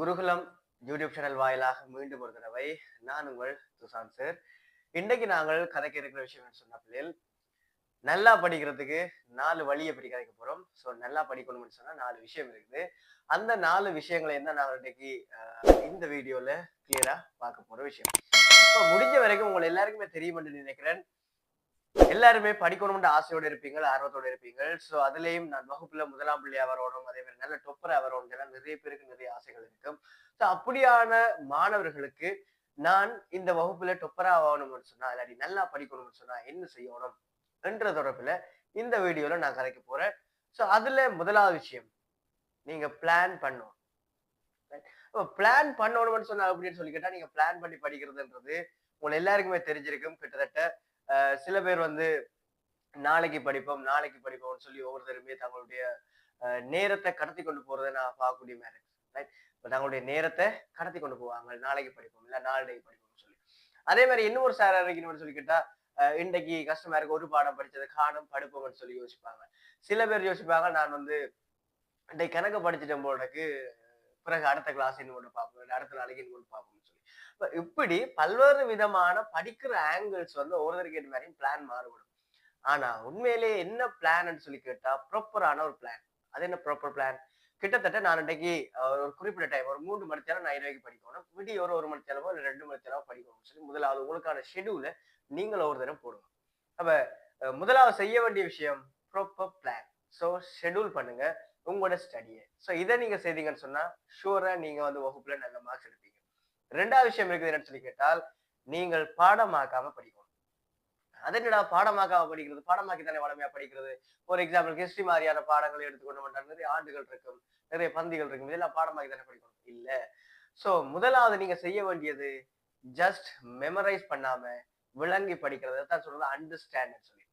குருகுலம் YouTube channel வாயிலாக மீண்டும் ஒரு தடவை நான் உங்கள் துசான் சார். இன்றைக்கு நாங்கள் கதைக்க இருக்கிற விஷயம் சொன்ன பிள்ளைகள் நல்லா படிக்கிறதுக்கு நாலு வழியை பற்றி கதைக்க போறோம். ஸோ நல்லா படிக்கணும்னு சொன்னா நாலு விஷயம் இருக்குது. அந்த நாலு விஷயங்களை என்ன நாங்கள் இன்னைக்கு இந்த வீடியோல கிளியரா பார்க்க போற விஷயம். இப்போ முடிஞ்ச வரைக்கும் உங்களை எல்லாருக்குமே தெரியும் என்று நினைக்கிறேன். எல்லாருமே படிக்கணும்ன்ற ஆசையோடு இருப்பீங்க ஆர்வத்தோட இருப்பீங்க ஸோ அதுலேயும் நான் வகுப்புல முதலாம் பிள்ளை வரணும் அதே மாதிரி நல்ல டொப்பரா வரணும் எல்லாம் நிறைய பேருக்கு நிறைய ஆசைகள் இருக்கும் ஸோ அப்படியான மாணவர்களுக்கு நான் இந்த வகுப்புல டொப்பரா ஆகணும்னு சொன்னா இல்லாட்டி நல்லா படிக்கணும்னு சொன்னா என்ன செய்யணும் என்ற தொடர்புல இந்த வீடியோல நான் கலைக்க போறேன். ஸோ அதுல முதலாவது விஷயம் நீங்க பிளான் பண்ணணும். பிளான் பண்ணணும்னு சொன்னா அப்படின்னு சொல்லி கேட்டா நீங்க பிளான் பண்ணி படிக்கிறதுன்றது உங்களை எல்லாருக்குமே தெரிஞ்சிருக்கும். கிட்டத்தட்ட சில பேர் வந்து நாளைக்கு படிப்போம் நாளைக்கு படிப்போம்னு சொல்லி ஒவ்வொருத்தருமே தங்களுடைய நேரத்தை கடத்தி கொண்டு போறதை நான் பார்க்கக்கூடிய மேரேஜ் ரைட் இப்போ தங்களுடைய நேரத்தை கடத்தி கொண்டு போவாங்க. நாளைக்கு படிப்போம் இல்லை நாளைக்கு படிப்போம்னு சொல்லி. அதே மாதிரி இன்னொரு சார் இருக்கணும்னு சொல்லி கேட்டா இன்றைக்கு கஷ்டமா இருக்கு ஒரு பாடம் படிச்சது காணும் படுப்போம்னு சொல்லி யோசிப்பாங்க. சில பேர் யோசிப்பாங்க நான் வந்து இன்றைக்கு கணக்கு படிச்சிட்டேன் போலக்கு பிறகு அடுத்த கிளாஸ் இன்னும் ஒன்று பார்ப்போம் அடுத்த நாளைக்கு இன்னும் ஒன்று பார்ப்போம். இப்படி பல்வேறு விதமான படிக்கிற ஆங்கிள்ஸ் வந்து ஒவ்வொருத்தருக்கு ஏற்ற மாதிரியும் பிளான் மாறுபடும். ஆனா உண்மையிலேயே என்ன பிளான்னு சொல்லி கேட்டா ப்ராப்பரான ஒரு பிளான் அது என்ன ப்ராப்பர் பிளான் கிட்டத்தட்ட நான் இன்றைக்கு ஒரு குறிப்பிட்ட டைம் ஒரு மூன்று மணி நேரம் நான் இரவைக்கு படிக்கணும். விடிய ஒரு ஒரு மணி நேரமோ இல்லை ரெண்டு மணி நேரமோ படிக்கணும்னு சொல்லி முதலாவது உங்களுக்கான ஷெடியூல நீங்கள் ஒரு தரம் போடுங்க. அப்ப முதலாவது செய்ய வேண்டிய விஷயம் ப்ராப்பர் பிளான் ஸோ ஷெடியூல் பண்ணுங்க உங்களோட ஸ்டடியை ஸோ இதை நீங்க செய்தீங்கன்னு சொன்னா ஷூரா நீங்க வந்து வகுப்புல நல்ல மார்க்ஸ் எடுப்பீங்க. ரெண்டாவது விஷயம் இருக்குது என்னன்னு சொல்லி கேட்டால் நீங்கள் பாடமாக்காம படிக்கணும். அதனடா என்னடா பாடமாக்காம படிக்கிறது? பாடமாக்கி தானே வளமையா படிக்கிறது? ஒரு எக்ஸாம்பிள் ஹிஸ்டரி மாதிரியான பாடங்களை எடுத்துக்கொண்டு வந்தால் நிறைய ஆண்டுகள் இருக்கும் நிறைய பந்திகள் இருக்கும் இதெல்லாம் பாடமாக்கி தானே படிக்கணும்? இல்ல. ஸோ முதலாவது நீங்க செய்ய வேண்டியது ஜஸ்ட் மெமரைஸ் பண்ணாம விளங்கி படிக்கிறது. தான் சொல்றது அண்டர்ஸ்டாண்ட் சொல்லி.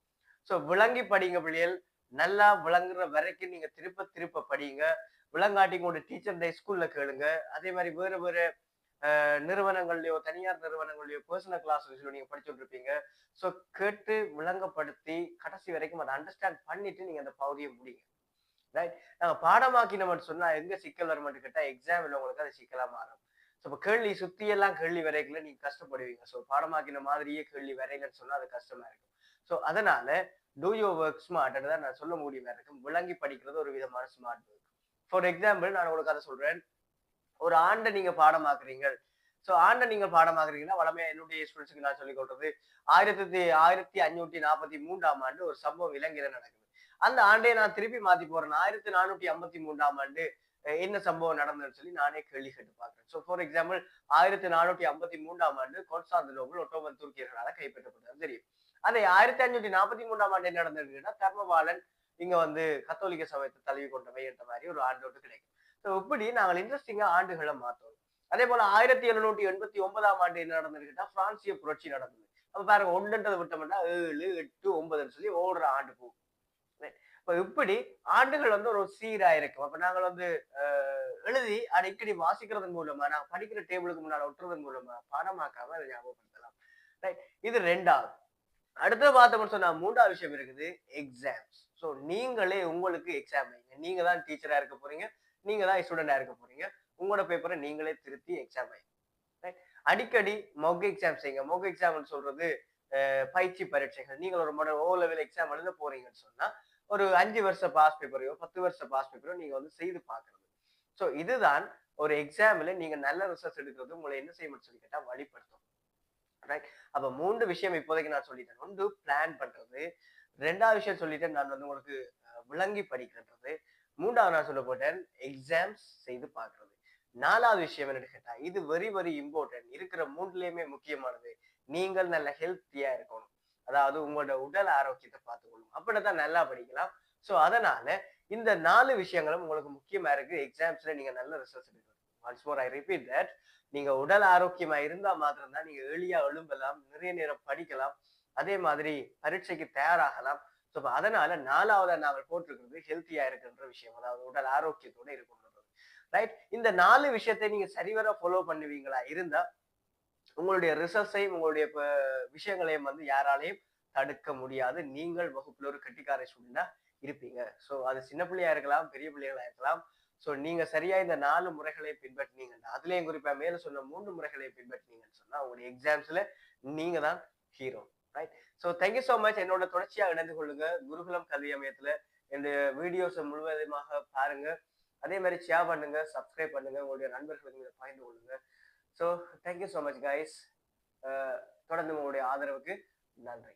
ஸோ விளங்கி படிங்க பிள்ளைகள். நல்லா விளங்குற வரைக்கும் நீங்க திருப்ப திருப்ப படிங்க. விளங்காட்டி உங்களோட டீச்சர் டே ஸ்கூல்ல கேளுங்க. அதே மாதிரி வேற வேற நிறுவனங்கள்லயோ தனியார் நிறுவனங்கள்லயோ பர்சனல் கிளாஸ்லயோ நீங்க படிச்சுட்டு இருப்பீங்க ஸோ கேட்டு விளங்கப்படுத்தி கடைசி வரைக்கும் அதை அண்டர்ஸ்டாண்ட் பண்ணிட்டு நீங்க அந்த பகுதியை முடிங்க. ரைட் நாங்க பாடமாக்கினோம்னு சொன்னா எங்க சிக்கல் வருமானு கேட்டா எக்ஸாம்ல உங்களுக்கு அது சிக்கலா மாறும். ஸோ இப்போ கேள்வி சுத்தி எல்லாம் கேள்வி வரைக்கல நீங்க கஷ்டப்படுவீங்க. ஸோ பாடமாக்கின மாதிரியே கேள்வி வரையலன்னு சொன்னா அது கஷ்டமா இருக்கும். ஸோ அதனால டூ யோ ஒர்க் ஸ்மார்ட் தான் நான் சொல்ல முடியுமா. இருக்கும் விளங்கி படிக்கிறது ஒரு விதமான ஸ்மார்ட் ஒர்க் ஃபார் எக்ஸாம்பிள் நான் உங்களுக்கு அதை சொல்றேன். ஒரு ஆண்டை நீங்க பாடமாக்குறீங்க ஸோ ஆண்டை நீங்க பாடமாக்குறீங்கன்னா வளமையா என்னுடைய ஸ்டூடெண்ட்ஸுக்கு நான் சொல்லிக் கொடுறது ஆயிரத்தி ஆயிரத்தி அஞ்சூற்றி நாற்பத்தி மூன்றாம் ஆண்டு ஒரு சம்பவம் இலங்கையில நடக்குது. அந்த ஆண்டையை நான் திருப்பி மாத்தி போறேன். ஆயிரத்தி நானூற்றி ஐம்பத்தி மூன்றாம் ஆண்டு என்ன சம்பவம் நடந்ததுன்னு சொல்லி நானே கேள்வி கேட்டு பார்க்கிறேன். ஸோ ஃபார் எக்ஸாம்பிள் ஆயிரத்தி நானூற்றி ஐம்பத்தி மூன்றாம் ஆண்டு கான்ஸ்டாந்தினோபிள் ஒட்டோமன் துருக்கியர்களால் கைப்பற்றப்பட்டது தெரியும். அதே ஆயிரத்தி அஞ்சூற்றி நாற்பத்தி மூன்றாம் ஆண்டு என்ன நடந்ததுன்னா தர்மபாலன் இங்க வந்து கத்தோலிக்க சமயத்தை தழுவி கொண்டவை என்ற மாதிரி ஒரு ஆண்டோட்டு கிடைக்கும் ஸோ இப்படி நாங்கள் இன்ட்ரெஸ்டிங்காக ஆண்டுகளை மாத்தோம் அதே போல ஆயிரத்தி எழுநூற்றி எண்பத்தி ஒன்பதாம் ஆண்டு என்ன நடந்திருக்குன்னா பிரான்சிய புரட்சி நடந்தது. அப்ப பாருங்க ஒன்றுன்றது விட்டோம்னா ஏழு எட்டு ஒன்பதுன்னு சொல்லி ஓடுற ஆண்டு போகும். இப்போ இப்படி ஆண்டுகள் வந்து ஒரு சீரா இருக்கும். அப்ப நாங்கள் வந்து எழுதி அடிக்கடி வாசிக்கிறதன் மூலமா நாங்கள் படிக்கிற டேபிளுக்கு முன்னால் ஒட்டுறதன் மூலமா பணமாக்காம அதை ஞாபகப்படுத்தலாம். ரைட்? இது ரெண்டாவது. அடுத்து பார்த்தோம்னு சொன்னா மூன்றாவது விஷயம் இருக்குது எக்ஸாம்ஸ் ஸோ நீங்களே உங்களுக்கு எக்ஸாம் வைங்க. நீங்க தான் டீச்சரா இருக்க போறீங்க. நீங்க தான் ஸ்டூடெண்டா இருக்க போறீங்க. உங்களோட பேப்பரை நீங்களே திருத்தி எக்ஸாம் அடிக்கடி மொக் எக்ஸாம் செய்யுங்க. மொக் எக்ஸாம்னு சொல்றது பயிற்சி பரீட்சைகள். நீங்கள் ஒரு மாடல் ஓ லெவல் எக்ஸாம் எழுத போறீங்கன்னு சொன்னா ஒரு அஞ்சு வருஷ பாஸ் பேப்பரையோ பத்து வருஷ பாஸ் பேப்பரோ நீங்க வந்து செய்து பார்க்கறது. ஸோ இதுதான் ஒரு எக்ஸாம்ல நீங்க நல்ல ரிசல்ட் எடுக்கிறது உங்களை என்ன செய்யணும்னு சொல்லி கேட்டா வழிபடுத்தும் ரைட் அப்ப மூன்று விஷயம் இப்போதைக்கு நான் சொல்லிட்டேன். ஒன்று பிளான் பண்றது. ரெண்டாவது விஷயம் சொல்லிட்டேன் நான் வந்து உங்களுக்கு விளங்கி படிக்கின்றது. மூன்றாவது நான் சொல்ல போட்டேன் எக்ஸாம்ஸ் செய்து பார்க்கறது. நாலாவது விஷயம் என்னன்னு கேட்டா இது வெரி வெரி இம்பார்ட்டன்ட் இருக்கிற மூன்றுலயுமே முக்கியமானது. நீங்கள் நல்ல ஹெல்த்தியா இருக்கணும். அதாவது உங்களோட உடல் ஆரோக்கியத்தை பார்த்துக்கணும். அப்படிதான் நல்லா படிக்கலாம். ஸோ அதனால இந்த நாலு விஷயங்களும் உங்களுக்கு முக்கியமா இருக்கு. எக்ஸாம்ஸ்ல நீங்க நல்ல ரிசல்ட்ஸ் எடுக்கணும். Once more I repeat that நீங்க உடல் ஆரோக்கியமா இருந்தா மாத்திரம்தான் நீங்க எளியா எழும்பலாம் நிறைய நேரம் படிக்கலாம். அதே மாதிரி பரீட்சைக்கு தயாராகலாம். ஸோ அதனால நாலாவதா நாங்கள் போட்டிருக்கிறது ஹெல்த்தியா இருக்குன்ற விஷயம். அதாவது உடல் ஆரோக்கியத்தோட இருக்கணுன்றது. ரைட் இந்த நாலு விஷயத்தை நீங்க சரிவர ஃபாலோ பண்ணுவீங்களா? இருந்தா உங்களுடைய ரிசல்ட்ஸையும் உங்களுடைய விஷயங்களையும் வந்து யாராலையும் தடுக்க முடியாது. நீங்கள் வகுப்புல ஒரு கட்டிக்கார ஸ்டூடெண்டா இருப்பீங்க. ஸோ அது சின்ன பிள்ளையா இருக்கலாம் பெரிய பிள்ளைகளா இருக்கலாம். ஸோ நீங்க சரியா இந்த நாலு முறைகளை பின்பற்றினீங்கன்னா அதுலயும் குறிப்பா மேல சொன்ன மூன்று முறைகளை பின்பற்றினீங்கன்னு சொன்னா உங்களுடைய எக்ஸாம்ஸ்ல நீங்க தான் hero right so thank you so much என்னோட தொடர்ச்சியாக இணைந்து கொள்ளுங்க. குருகுலம் கல்வி அமையத்தில் இந்த வீடியோஸை முழுவதுமாக பாருங்க. அதே மாதிரி ஷேர் பண்ணுங்க சப்ஸ்கிரைப் பண்ணுங்க. உங்களுடைய நண்பர்களுக்கு இதை பகிர்ந்து கொள்ளுங்க. So thank you so much guys தொடர்ந்து உங்களுடைய ஆதரவுக்கு நன்றி.